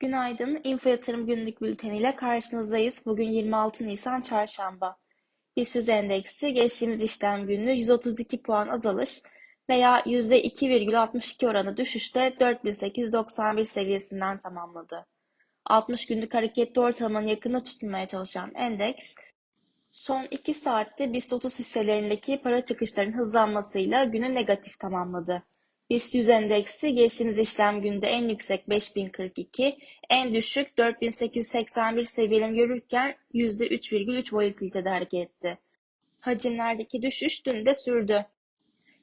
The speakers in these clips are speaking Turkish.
Günaydın. Info Yatırım Günlük Bülteni ile karşınızdayız. Bugün 26 Nisan Çarşamba. BIST endeksi geçtiğimiz işlem günü 132 puan azalış veya %2,62 oranı düşüşte 4891 seviyesinden tamamladı. 60 günlük hareketli ortalamanın yakında tutunmaya çalışan endeks, son 2 saatte BIST 30 hisselerindeki para çıkışlarının hızlanmasıyla günü negatif tamamladı. BIST 100 endeksi geçtiğimiz işlem günde en yüksek 5042, en düşük 4881 seviyelerini görürken %3,3 volatilitede hareket etti. Hacimlerdeki düşüş dün de sürdü.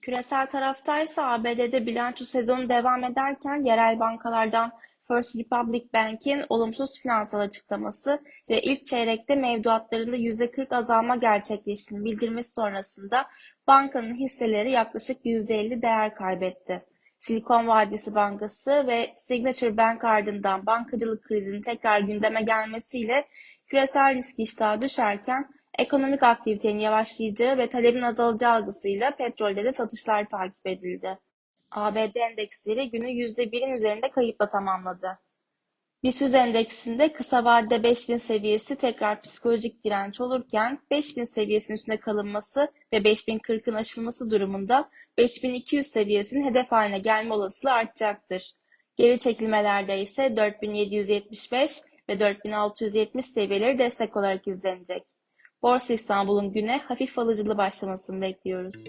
Küresel taraftaysa ABD'de bilanço sezonu devam ederken yerel bankalardan First Republic Bank'in olumsuz finansal açıklaması ve ilk çeyrekte mevduatlarında %40 azalma gerçekleştiğini bildirmesi sonrasında bankanın hisseleri yaklaşık %50 değer kaybetti. Silikon Vadisi Bankası ve Signature Bank ardından bankacılık krizinin tekrar gündeme gelmesiyle küresel risk iştahı düşerken ekonomik aktivitenin yavaşlayacağı ve talebin azalacağı algısıyla petrolde de satışlar takip edildi. ABD endeksleri günü %1'in üzerinde kayıpla tamamladı. BIST endeksinde kısa vadede 5000 seviyesi tekrar psikolojik direnç olurken 5000 seviyesinin üstünde kalınması ve 5040'ın aşılması durumunda 5200 seviyesinin hedef haline gelme olasılığı artacaktır. Geri çekilmelerde ise 4775 ve 4670 seviyeleri destek olarak izlenecek. Borsa İstanbul'un güne hafif alıcılı başlamasını bekliyoruz.